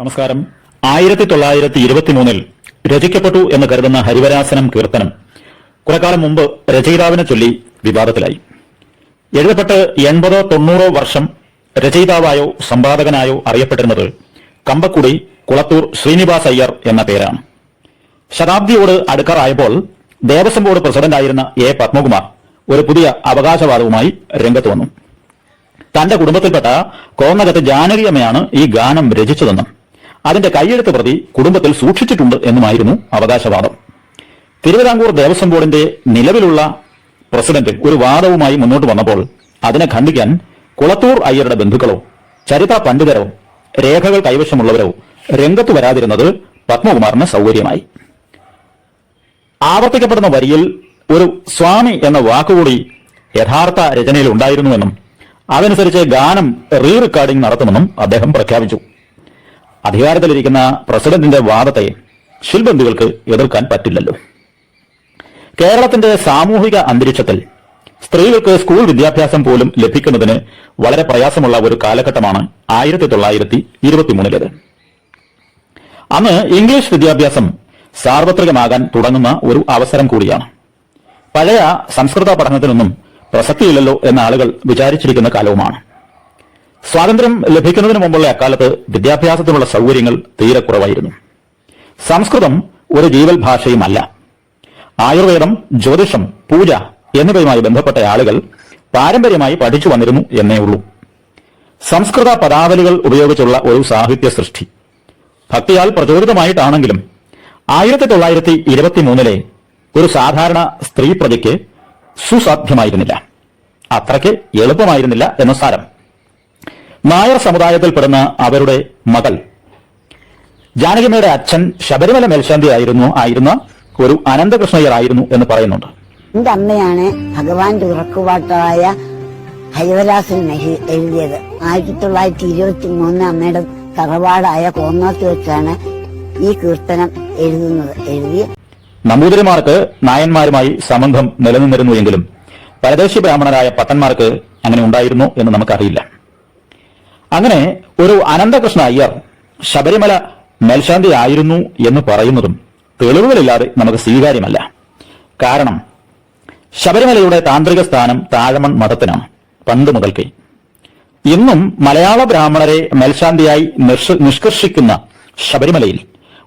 നമസ്കാരം. ആയിരത്തി തൊള്ളായിരത്തി ഇരുപത്തിമൂന്നിൽ രചിക്കപ്പെട്ടു എന്ന് കരുതുന്ന ഹരിവരാസനം കീർത്തനം കുറെക്കാലം മുമ്പ് രചയിതാവിനെ ചൊല്ലി വിവാദത്തിലായി. എഴുതപ്പെട്ട് എൺപതോ തൊണ്ണൂറോ വർഷം രചയിതാവായോ സമ്പാദകനായോ അറിയപ്പെട്ടിരുന്നത് കമ്പക്കുടി കുളത്തൂർ ശ്രീനിവാസ് അയ്യർ എന്ന പേരാണ്. ശതാബ്ദിയോട് അടുക്കാറായപ്പോൾ ദേവസ്വം ബോർഡ് പ്രസിഡന്റായിരുന്ന എ പത്മകുമാർ ഒരു പുതിയ അവകാശവാദവുമായി രംഗത്ത് വന്നു. തന്റെ കുടുംബത്തിൽപ്പെട്ട കോന്നകത്ത് ജാനകിയമ്മയാണ് ഈ ഗാനം രചിച്ചതെന്നും അതിന്റെ കൈയെഴുത്ത് പ്രതി കുടുംബത്തിൽ സൂക്ഷിച്ചിട്ടുണ്ട് എന്നുമായിരുന്നു അവകാശവാദം. തിരുവിതാംകൂർ ദേവസ്വം ബോർഡിന്റെ നിലവിലുള്ള പ്രസിഡന്റ് ഒരു വാദവുമായി മുന്നോട്ട് വന്നപ്പോൾ അതിനെ ഖണ്ഡിക്കാൻ കുളത്തൂർ അയ്യരുടെ ബന്ധുക്കളോ ചരിത്ര പണ്ഡിതരോ രേഖകൾ കൈവശമുള്ളവരോ രംഗത്ത് വരാതിരുന്നത് പത്മകുമാറിന് സൗകര്യമായി. ആവർത്തിക്കപ്പെടുന്ന വരിയിൽ ഒരു സ്വാമി എന്ന വാക്കുകൂടി യഥാർത്ഥ രചനയിൽ ഉണ്ടായിരുന്നുവെന്നും അതനുസരിച്ച് ഗാനം റീ റെക്കോർഡിംഗ് നടത്തുമെന്നും അദ്ദേഹം പ്രഖ്യാപിച്ചു. അധികാരത്തിലിരിക്കുന്ന പ്രസിഡന്റിന്റെ വാദത്തെ ശിൽബന്ധികൾക്ക് എതിർക്കാൻ പറ്റില്ലല്ലോ. കേരളത്തിന്റെ സാമൂഹിക അന്തരീക്ഷത്തിൽ സ്ത്രീകൾക്ക് സ്കൂൾ വിദ്യാഭ്യാസം പോലും ലഭിക്കുന്നതിന് വളരെ പ്രയാസമുള്ള ഒരു കാലഘട്ടമാണ് ആയിരത്തി തൊള്ളായിരത്തി ഇരുപത്തിമൂന്നിലേത് അന്ന് ഇംഗ്ലീഷ് വിദ്യാഭ്യാസം സാർവത്രികമാകാൻ തുടങ്ങുന്ന ഒരു അവസരം കൂടിയാണ്. പഴയ സംസ്കൃത പഠനത്തിനൊന്നും പ്രസക്തിയില്ലല്ലോ എന്ന ആളുകൾ വിചാരിച്ചിരിക്കുന്ന കാലവുമാണ്. സ്വാതന്ത്ര്യം ലഭിക്കുന്നതിന് മുമ്പുള്ള അക്കാലത്ത് വിദ്യാഭ്യാസത്തിനുള്ള സൗകര്യങ്ങൾ തീരെ കുറവായിരുന്നു. സംസ്കൃതം ഒരു ജീവൽ ഭാഷയുമല്ല. ആയുർവേദം ജ്യോതിഷം പൂജ എന്നിവയുമായി ബന്ധപ്പെട്ട ആളുകൾ പാരമ്പര്യമായി പഠിച്ചു വന്നിരുന്നു എന്നേ ഉള്ളൂ. സംസ്കൃത പദാവലികൾ ഉപയോഗിച്ചുള്ള ഒരു സാഹിത്യ സൃഷ്ടി ഭക്തിയാൽ പ്രചോദിതമായിട്ടാണെങ്കിലും ആയിരത്തി തൊള്ളായിരത്തി ഇരുപത്തിമൂന്നിലെ ഒരു സാധാരണ സ്ത്രീ പ്രതിക്ക് സുസാധ്യമായിരുന്നില്ല. അത്രയ്ക്ക് എളുപ്പമായിരുന്നില്ല എന്ന സാരം. നായർ സമുദായത്തിൽപ്പെടുന്ന അവരുടെ മകൾ. ജാനകിമയുടെ അച്ഛൻ ശബരിമല മേൽശാന്തി ആയിരുന്നു ആയിരുന്ന ഒരു അനന്തകൃഷ്ണയ്യർ ആയിരുന്നു എന്ന് പറയുന്നുണ്ട്. എന്റെ അമ്മയാണ് ഭഗവാന്റെ ഉറക്കുപാട്ടായ ഹരിവരാസൻ എഴു- എഴുതിയത്. ആയിരത്തി തൊള്ളായിരത്തി ഇരുപത്തി മൂന്ന് അമ്മയുടെ തറവാടായ കോന്നാത്ത് വെച്ചാണ് ഈ കീർത്തനം എഴുതുന്നത്. എഴുതി നമ്പൂതിരിമാർക്ക് നായന്മാരുമായി സംബന്ധം നിലനിന്നിരുന്നു എങ്കിലും പരദേശി ബ്രാഹ്മണരായ പട്ടന്മാർക്ക് അങ്ങനെ ഉണ്ടായിരുന്നു എന്ന് നമുക്കറിയില്ല. അങ്ങനെ ഒരു അനന്തകൃഷ്ണ അയ്യർ ശബരിമല മേൽശാന്തി ആയിരുന്നു എന്ന് പറയുന്നതും തെളിവുകളില്ലാതെ നമുക്ക് സ്വീകാര്യമല്ല. കാരണം ശബരിമലയുടെ താന്ത്രിക സ്ഥാനം താഴമൺ മതത്തിനാണ് പണ്ട് മുതൽക്കേ. ഇന്നും മലയാള ബ്രാഹ്മണരെ മേൽശാന്തിയായി നിഷ്കർഷിക്കുന്ന ശബരിമലയിൽ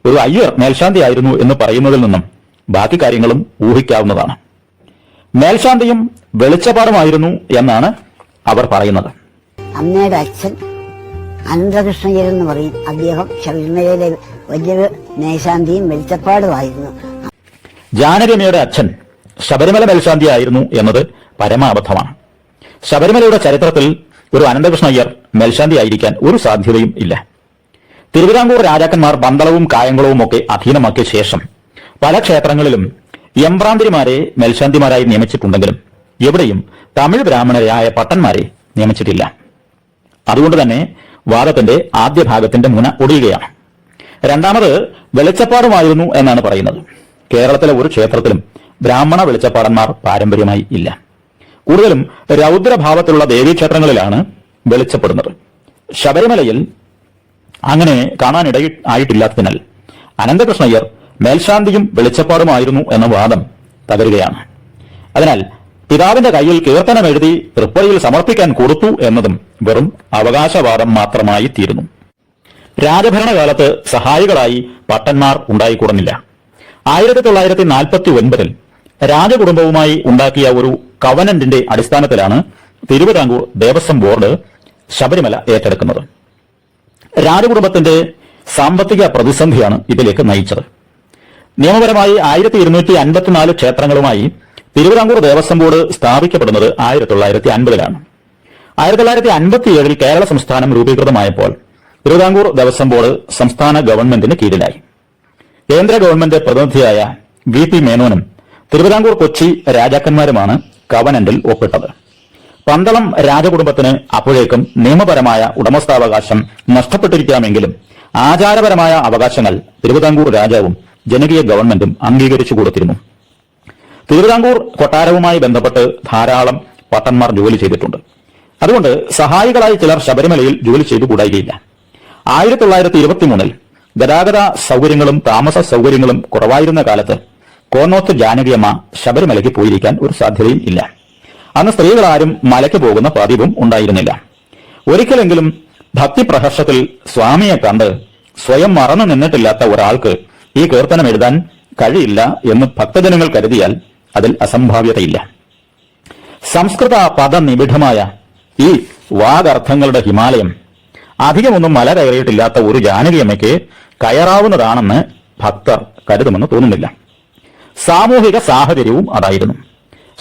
ഒരു അയ്യർ മേൽശാന്തിയായിരുന്നു എന്ന് പറയുന്നതിൽ നിന്നും ബാക്കി കാര്യങ്ങളും ഊഹിക്കാവുന്നതാണ്. മേൽശാന്തിയും വെളിച്ചപാടുമായിരുന്നു എന്നാണ് അവർ പറയുന്നത്. അമ്മയുടെ അച്ഛൻ അനന്തകൃഷ്ണയ്യർ എന്ന് പറയും. അദ്ദേഹം ശബരിമലയിലെ വലിയൊരു മേശാന്തിയും വെളിച്ചപ്പാടുമായിരുന്നു. ജാനരമയുടെ അച്ഛൻ ശബരിമല മേൽശാന്തിയായിരുന്നു എന്നത് പരമാബദ്ധമാണ്. ശബരിമലയുടെ ചരിത്രത്തിൽ ഒരു അനന്തകൃഷ്ണയ്യർ മേൽശാന്തിയായിരിക്കാൻ ഒരു സാധ്യതയും ഇല്ല. തിരുവിതാംകൂർ രാജാക്കന്മാർ പന്തളവും കായംകുളവും ഒക്കെ അധീനമാക്കിയ ശേഷം പല ക്ഷേത്രങ്ങളിലും യമ്പ്രാന്തിരിമാരെ മേൽശാന്തിമാരായി നിയമിച്ചിട്ടുണ്ടെങ്കിലും എവിടെയും തമിഴ് ബ്രാഹ്മണരായ പട്ടന്മാരെ നിയമിച്ചിട്ടില്ല. അതുകൊണ്ട് തന്നെ വാദത്തിന്റെ ആദ്യ ഭാഗത്തിന്റെ മുന ഒടിയുകയാണ് രണ്ടാമത് വെളിച്ചപ്പാടുമായിരുന്നു എന്നാണ് പറയുന്നത്. കേരളത്തിലെ ഒരു ക്ഷേത്രത്തിലും ബ്രാഹ്മണ വെളിച്ചപ്പാടന്മാർ പാരമ്പര്യമായി ഇല്ല. കൂടുതലും രൗദ്രഭാവത്തിലുള്ള ദേവീക്ഷേത്രങ്ങളിലാണ് വെളിച്ചപ്പെടുന്നത്. ശബരിമലയിൽ അങ്ങനെ കാണാനിടയി ആയിട്ടില്ലാത്തതിനാൽ അനന്തകൃഷ്ണയ്യർ മേൽശാന്തിയും വെളിച്ചപ്പാടുമായിരുന്നു എന്ന വാദം തകരുകയാണ്. അതിനാൽ പിതാവിന്റെ കയ്യിൽ കീർത്തനം എഴുതി തൃപ്പതിയിൽ സമർപ്പിക്കാൻ കൊടുത്തു എന്നതും വെറും അവകാശവാദം മാത്രമായി തീരുന്നു. രാജഭരണകാലത്ത് സഹായികളായി പട്ടന്മാർ ഉണ്ടായിക്കൂടുന്നില്ല. ആയിരത്തി തൊള്ളായിരത്തി നാൽപ്പത്തി ഒൻപതിൽ രാജകുടുംബവുമായി ഉണ്ടാക്കിയ ഒരു കവനന്റിന്റെ അടിസ്ഥാനത്തിലാണ് തിരുവിതാംകൂർ ദേവസ്വം ബോർഡ് ശബരിമല ഏറ്റെടുക്കുന്നത്. രാജകുടുംബത്തിന്റെ സാമ്പത്തിക പ്രതിസന്ധിയാണ് ഇതിലേക്ക് നയിച്ചത്. നിയമപരമായി ആയിരത്തി ഇരുന്നൂറ്റി അൻപത്തിനാല് ക്ഷേത്രങ്ങളുമായി തിരുവിതാംകൂർ ദേവസ്വം ബോർഡ് സ്ഥാപിക്കപ്പെടുന്നത് ആയിരത്തി തൊള്ളായിരത്തി അൻപതിലാണ് ആയിരത്തി തൊള്ളായിരത്തി അൻപത്തിയേഴിൽ കേരള സംസ്ഥാനം രൂപീകൃതമായപ്പോൾ തിരുവിതാംകൂർ ദേവസ്വം ബോർഡ് സംസ്ഥാന ഗവൺമെന്റിന് കീഴിലായി. കേന്ദ്ര ഗവൺമെന്റ് പ്രതിനിധിയായ വി പി മേനോനും തിരുവിതാംകൂർ കൊച്ചി രാജാക്കന്മാരുമാണ് കവനന്റിൽ ഒപ്പിട്ടത്. പന്തളം രാജകുടുംബത്തിന് അപ്പോഴേക്കും നിയമപരമായ ഉടമസ്ഥാവകാശം നഷ്ടപ്പെട്ടിരിക്കാമെങ്കിലും ആചാരപരമായ അവകാശങ്ങൾ തിരുവിതാംകൂർ രാജാവും ജനകീയ ഗവൺമെന്റും അംഗീകരിച്ചു കൊടുത്തിരുന്നു തിരുവിതാംകൂർ കൊട്ടാരവുമായി ബന്ധപ്പെട്ട് ധാരാളം പട്ടന്മാർ ജോലി ചെയ്തിട്ടുണ്ട്. അതുകൊണ്ട് സഹായികളായി ചിലർ ശബരിമലയിൽ ജോലി ചെയ്തു കൂടായികയില്ല. ആയിരത്തി തൊള്ളായിരത്തി ഇരുപത്തിമൂന്നിൽ ഗതാഗത സൗകര്യങ്ങളും താമസ സൗകര്യങ്ങളും കുറവായിരുന്ന കാലത്ത് കോന്നോത്ത് ജാനകിയമ്മ ശബരിമലയ്ക്ക് പോയിരിക്കാൻ ഒരു സാധ്യതയും ഇല്ല. അന്ന് സ്ത്രീകളാരും മലയ്ക്ക് പോകുന്ന പതിവും ഉണ്ടായിരുന്നില്ല. ഒരിക്കലെങ്കിലും ഭക്തിപ്രഹർഷത്തിൽ സ്വാമിയെ കണ്ട് സ്വയം മറന്നു നിന്നിട്ടില്ലാത്ത ഒരാൾക്ക് ഈ കീർത്തനം എഴുതാൻ കഴിയില്ല എന്ന് ഭക്തജനങ്ങൾ കരുതിയാൽ അതിൽ അസംഭാവ്യതയില്ല. സംസ്കൃത പദനിബിഡമായ ഈ വാഗർത്ഥങ്ങളുടെ ഹിമാലയം അധികമൊന്നും മല കയറിയിട്ടില്ലാത്ത ഒരു ജാനകിയമ്മയ്ക്ക് കയറാവുന്നതാണെന്ന് ഭക്തർ കരുതുമെന്ന് തോന്നുന്നില്ല. സാമൂഹിക സാഹചര്യവും അതായിരുന്നു.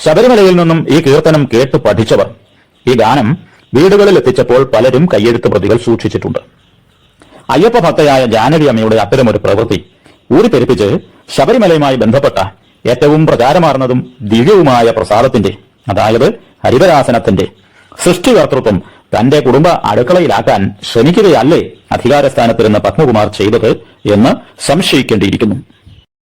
ശബരിമലയിൽ നിന്നും ഈ കീർത്തനം കേട്ട് പഠിച്ചവർ ഈ ഗാനം വീടുകളിൽ എത്തിച്ചപ്പോൾ പലരും കയ്യെഴുത്ത് പ്രതികൾ സൂക്ഷിച്ചിട്ടുണ്ട്. അയ്യപ്പ ഭക്തയായ ജാനകിയമ്മയുടെ അത്തരമൊരു പ്രവൃത്തി ഊരിപ്പെരുപ്പിച്ച് ശബരിമലയുമായി ബന്ധപ്പെട്ട ഏറ്റവും പ്രചാരമാർന്നതും ദിവ്യവുമായ പ്രസാദത്തിന്റെ അതായത് ഹരിവരാസനത്തിന്റെ സൃഷ്ടികർത്തൃത്വം തന്റെ കുടുംബ അടുക്കളയിലാക്കാൻ ശ്രമിക്കുകയല്ലേ അധികാരസ്ഥാനത്തിരുന്ന പത്മകുമാർ ചെയ്തത് എന്ന് സംശയിക്കേണ്ടിയിരിക്കുന്നു.